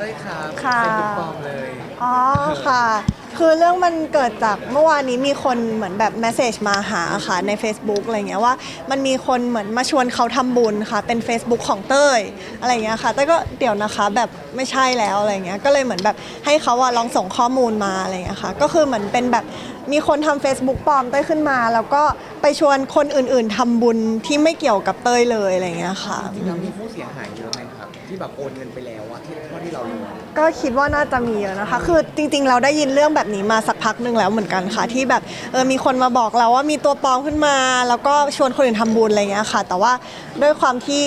เต้ยครับค่ะเฟซบุ๊กปลอมเลยอ๋อค่ะ คือเรื่องมันเกิดจากเมื่อวานนี้มีคนเหมือนแบบแมสเซจมาหาค่ะใน Facebook อะไรเงี้ยว่า มันมีคนเหมือนมาชวนเขาทำบุญค่ะ เป็น Facebook ของเต้ยอะไรเงี้ยค่ะเต้ยก็เดี๋ยวนะคะแบบไม่ใช่แล้วอะไรเงี้ยก็เลยเหมือนแบบให้เขาอะลองส่งข้อมูลมาอะไรเงี้ยค่ะ ก็คือเหมือนเป็นแบบมีคนทำ Facebook ปลอมเต้ยขึ้นมา แล้วก็ไปชวนคนอื่นๆทำบุญที่ไม่เกี่ยวกับเต้ยเลยอะไรเงี้ยค่ะ จริงๆแล้วมีผู้เสียหายเยอะไหมครับ ที่แบบโอนเงินไปแล้วอะที่เท่าที่เรารู้ก็คิดว่าน่าจะมีเยอะนะคะ คือจริง ๆ เราได้ยินเรื่องแบบนี้มาสักพักหนึ่งแล้วเหมือนกันค่ะ ที่แบบเออมีคนมาบอกเราว่ามีตัวปลอมขึ้นมา แล้วก็ชวนคนอื่นทำบุญอะไรเงี้ยค่ะ แต่ว่าด้วยความที่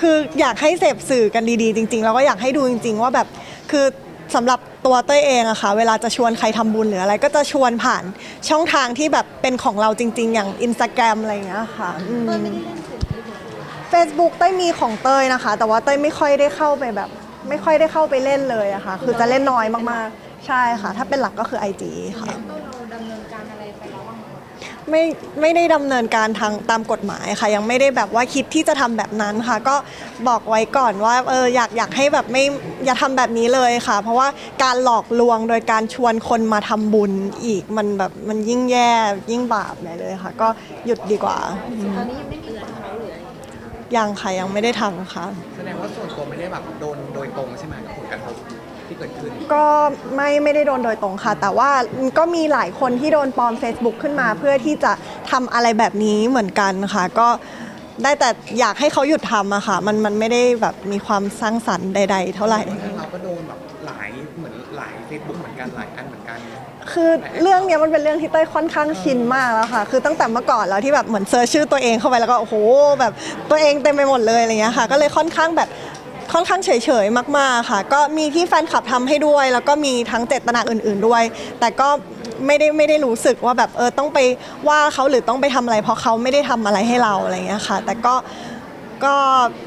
คืออยากให้เสพสื่อกันดีๆ จริง ๆ แล้วก็อยากให้ดูจริง ๆ ว่าแบบคือสำหรับตัวเต้ยเองอะค่ะ เวลาจะชวนใครทำบุญหรืออะไร ก็จะชวนผ่านช่องทางที่แบบเป็นของเราจริง ๆ อย่างอินสตาแกรมอะไรเงี้ยค่ะอืม Facebook เต้ยมีของเต้ยนะคะ แต่ว่าเต้ยไม่ค่อยได้เข้าไปแบบ ไม่ค่อยได้เข้าไปเล่นเลยอะค่ะ คือจะเล่นน้อยมากๆ ใช่ค่ะ ถ้าเป็นหลักก็คือ IG ค่ะ ต้นเราดำเนินการอะไรไปแล้วบ้างคะไม่ไม่ได้ดำเนินการทางตามกฎหมายค่ะ ยังไม่ได้แบบว่าคิดที่จะทำแบบนั้นค่ะ ก็บอกไว้ก่อนว่าเอออยากอยากให้แบบไม่อย่าทำแบบนี้เลยค่ะ เพราะว่าการหลอกลวงโดยการชวนคนมาทำบุญอีกมันแบบมันยิ่งแย่ยิ่งบาปใหญ่เลยค่ะ ก็หยุดดีกว่า ตอนนี้ยังไม่ ยังค่ะยังไม่ได้ทำค่ะ แสดงว่าส่วนตัวไม่ได้แบบโดนโดยตรงใช่ไหมกับผลกระทบที่เกิดขึ้น ก็ไม่ไม่ได้โดนโดยตรงค่ะ แต่ว่าก็มีหลายคนที่โดนปลอม Facebook ขึ้นมาเพื่อที่จะทำอะไรแบบนี้เหมือนกันค่ะ ก็ได้แต่อยากให้เขาหยุดทำอะค่ะ มันมันไม่ได้แบบมีความสร้างสรรค์ใด ๆ เท่าไหร่เรา ก็โดนแบบหลายเหมือนหลายเฟซบุ๊กเหมือนกันหลายอันเหมือนกัน คือเรื่องเนี้ยมันเป็นเรื่องที่เต้ยค่อนข้างชินมากแล้วค่ะ คือตั้งแต่เมื่อก่อนแล้วที่แบบเหมือนเซิร์ชชื่อตัวเองเข้าไปแล้วก็โอ้โหแบบตัวเองเต็มไปหมดเลยอะไรเงี้ยค่ะ ก็เลยค่อนข้างแบบค่อนข้างเฉยๆมากๆค่ะ ก็มีที่แฟนคลับทำให้ด้วย แล้วก็มีทั้งเจตนาอื่น ๆด้วย แต่ก็ไม่ได้ไม่ได้รู้สึกว่าแบบเออต้องไปว่าเขาหรือต้องไปทำอะไร เพราะเขาไม่ได้ทำอะไรให้เราอะไรเงี้ยค่ะ แต่ก็ ก็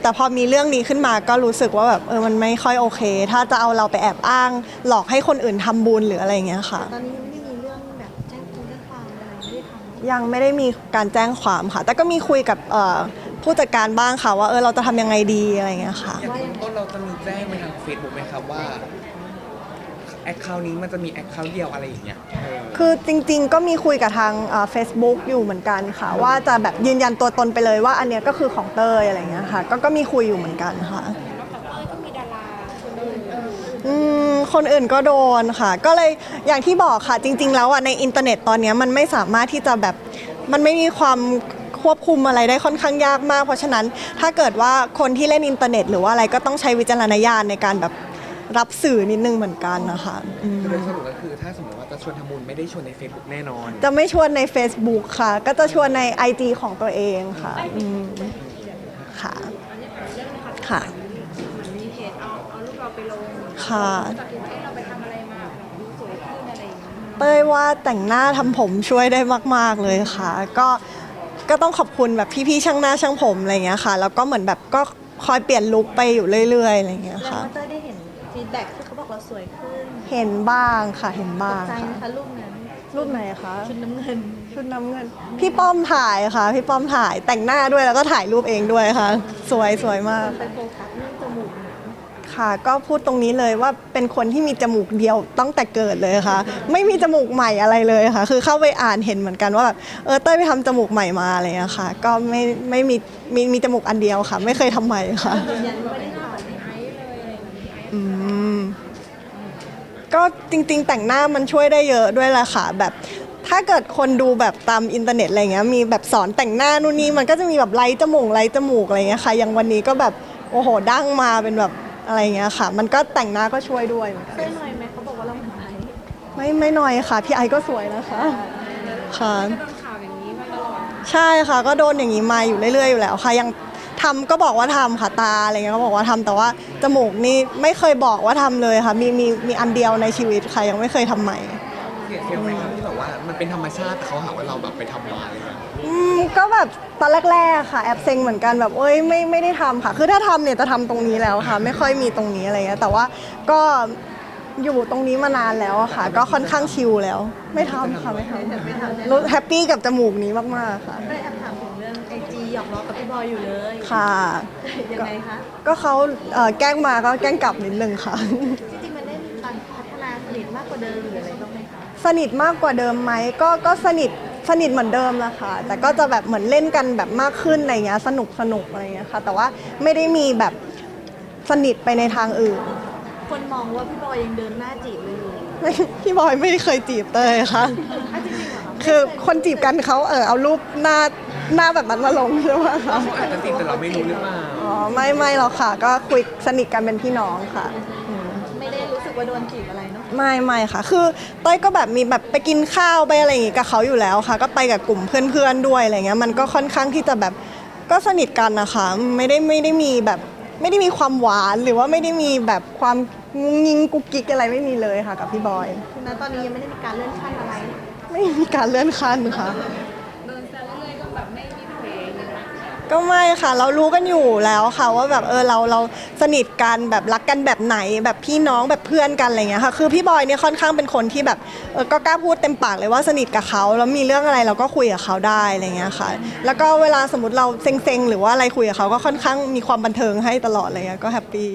แต่พอมีเรื่องนี้ขึ้นมาก็รู้สึกว่าแบบเออมันไม่ค่อยโอเค ถ้าจะเอาเราไปแอบอ้าง หลอกให้คนอื่นทำบุญหรืออะไรเงี้ยค่ะ ตอนนี้ยังไม่ได้มีเรื่องแบบแจ้งคุณแจ้งความอะไรไม่ได้ทำ ยังไม่ได้มีการแจ้งความค่ะ แต่ก็มีคุยกับเอ่อผู้จัดการบ้างค่ะว่าเออเราจะทำยังไงดีอะไรเงี้ยค่ะ อย่างเบื้องต้นเราจะมีแจ้งไปทางเฟซบุ๊กไหมครับว่า แอคเคาท์นี้มันจะมีแอคเคาท์เดียวอะไรอย่างเงี้ยเออคือจริงๆ ก็มีคุยกับทางเฟซบุ๊กอยู่เหมือนกันค่ะ ว่าจะแบบยืนยันตัวตนไปเลยว่าอันเนี้ยก็คือของเตยอะไรเงี้ยค่ะ ก็ก็มีคุยอยู่เหมือนกันค่ะนอกจากเต้ยก็มีดาราคนอื่นเอออืมคนอื่นก็โดนค่ะ ก็เลยอย่างที่บอกค่ะ จริง ๆ แล้วอะในอินเทอร์เน็ตตอนเนี้ยมันไม่สามารถที่จะแบบมันไม่มีความควบคุมอะไรได้ค่อนข้างยากมาก เพราะฉะนั้นถ้าเกิดว่าคนที่เล่นอินเทอร์เน็ต หรือว่าอะไรก็ต้องใช้วิจารณญาณในการแบบ รับสื่อนิดนึงเหมือนกันนะคะอืมคือโดยสรุปก็คือถ้าสมมติว่าจะชวนทำบุญไม่ได้ชวนใน Facebook แน่นอน จะไม่ชวนใน Facebook ค่ะ ก็จะชวนใน IG ของตัวเองค่ะอืมค่ะค่ะ มีเพจเอาเอารูปเราไปลงค่ะตัดสินใจเราไปทำอะไรมาแบบดูสวยขึ้นอะไรอย่างเงี้ยเต้ยว่าแต่งหน้าทำผมช่วยได้มาก ๆ เลยค่ะ ก็ก็ต้องขอบคุณแบบพี่ๆช่างหน้าช่างผมอะไรอย่างเงี้ยค่ะ แล้วก็เหมือนแบบก็คอยเปลี่ยนลุคไปอยู่เรื่อยๆอะไรอย่างเงี้ยแล้วค่ะเต้ยได้เห็นฟี ดแบ็กที่เขาบอกเราสวยขึ้นเห็นบ้างค่ะเห็นตบ้ากงใจค่ะนะคะรูปนั้นรูปไหนคะชุดน้ำเงินชุดน้ำเงิน พี่ป้อมถ่ายค่ะ พี่ป้อมถ่ายแต่งหน้าด้วยแล้วก็ถ่ายรูปเองด้วยค่ะ สวยสวยมาก ไปโฟกัสเรื่องจมูกหนาค่ะก็พูดตรงนี้เลยว่าเป็นคนที่มีจมูกเดียวตั้งแต่เกิดเลยค่ะ ไม่มีจมูกใหม่อะไรเลยค่ะ คือเข้าไปอ่านเห็นเหมือนกันว่าแบบเออเต้ยไปทำจมูกใหม่มาอะไรอย่างเงี้ยค่ะ ก็ไม่ไม่มีมีมีจมูกอันเดียวค่ะ ไม่เคยทำใหม่ค่ะ ยืนยันว่าไม่ได้ทำแบบไอซ์เลยอะไรอย่างเงี้ย อืม ก็จริง ๆ แต่งหน้ามันช่วยได้เยอะด้วยแหละค่ะแบบ ถ้าเกิดคนดูแบบตามอินเทอร์เน็ตอะไรเงี้ยมีแบบสอนแต่งหน้านู่นนี่มันก็จะมีแบบไล่จมูกไล่จมูกอะไรเงี้ยค่ะอย่างวันนี้ก็แบบโอ้โหดั้งมาเป็นแบบอะไรเงี้ยค่ะ มันก็แต่งหน้าก็ช่วยด้วยเหมือนกันเต้ยหน่อยไหมเขาบอกว่าเราเหมือนไอซ์ไม่ไม่น้อยค่ะ พี่ไอก็สวยนะคะค่ะ ก็โดนข่าวอย่างนี้มาตลอด ใช่ค่ะ ก็โดนอย่างนี้มาอยู่เรื่อยๆอยู่แล้วค่ะยัง ทำก็บอกว่าทำค่ะตาอะไรเงี้ยก็บอกว่าทำแต่ว่าจมูกนี่ไม่เคยบอกว่าทำเลยค่ะมีมีมีอันเดียวในชีวิตค่ะยังไม่เคยทำใหม่เสียเซลลไหมครับที่แบบว่ามันเป็นธรรมชาติแต่เขาหาว่าเราแบบไปทำมาอะไรเงี้ยอืมก็แบบตอนแรกๆค่ะแอบเซ็งเหมือนกันแบบเอ้ยไม่ไม่ได้ทำค่ะ คือถ้าทำเนี่ยจะทำตรงนี้แล้วค่ะ ไม่ค่อยมีตรงนี้อะไรเงี้ยแต่ว่าก็ อยู่ตรงนี้มานานแล้วอะค่ะ ก็ค่อนข้างชิลแล้ว ไม่ทำค่ะไม่ทำรู้แฮปปี้กับจมูกนี้มากๆค่ะ ได้แอบถามถึงเรื่องไอจีหยอกล้อกับพี่บอยอยู่เลยค่ะยังไงคะก็เขาเอ่อแกล้งมาก็แกล้งกลับนิดนึงค่ะ จริงๆมันได้มีการพัฒนาสนิทมากกว่าเดิมหรืออะไรบ้างไหมคะสนิทมากกว่าเดิมไหมก็ก็สนิทสนิทเหมือนเดิมแหละค่ะ แต่ก็จะแบบเหมือนเล่นกันแบบมากขึ้นอะไรเงี้ยสนุกสนุกอะไรเงี้ยค่ะ แต่ว่าไม่ได้มีแบบสนิทไปในทางอื่น คนมองว่าพี่บอยยังเดินหน้าจีบเลยอยู่ไม่พี่บอยไม่เคยจีบเตยค่ะ อะจริงๆเหรอคะคือคนจีบกันเขาเออเอารูปหน้าหน้าแบบนั้นมาลงใช่ไหมคะเขาอาจจะจีบแต่เราไม่รู้หรือเปล่าอ๋อไม่ไม่หรอกค่ะ ก็คุยสนิทกันเป็นพี่น้องค่ะอืมไม่ได้รู้สึกว่าโดนจีบอะไรเนาะไม่ไม่ค่ะ คือเต้ยก็แบบมีแบบไปกินข้าวไปอะไรอย่างงี้กับเขาอยู่แล้วค่ะ ก็ไปกับกลุ่มเพื่อนๆด้วยอะไรเงี้ยมันก็ค่อนข้างที่จะแบบก็สนิทกันนะคะไม่ได้ไม่ได้มีแบบไม่ได้มีความหวานหรือว่าไม่ได้มีแบบความ งุ้งยิงกุ๊กกิ๊กอะไรไม่มีเลยค่ะ กับพี่บอย คือณตอนนี้ยังไม่ได้มีการเลื่อนขั้นอะไร ไม่มีการเลื่อนขั้นค่ะก็ไม่ค่ะ เรารู้กันอยู่แล้วค่ะว่าแบบเออเราเราสนิทกันแบบรักกันแบบไหนแบบพี่น้องแบบเพื่อนกันอะไรเงี้ยค่ะ คือพี่บอยเนี่ยค่อนข้างเป็นคนที่แบบเออก็กล้าพูดเต็มปากเลยว่าสนิทกับเขาแล้วมีเรื่องอะไรเราก็คุยกับเขาได้อะไรเงี้ยค่ะ แล้วก็เวลาสมมติเราเซ็งๆหรือว่าอะไรคุยกับเขาก็ค่อนข้างมีความบันเทิงให้ตลอดอะไรเงี้ยก็แฮปปี้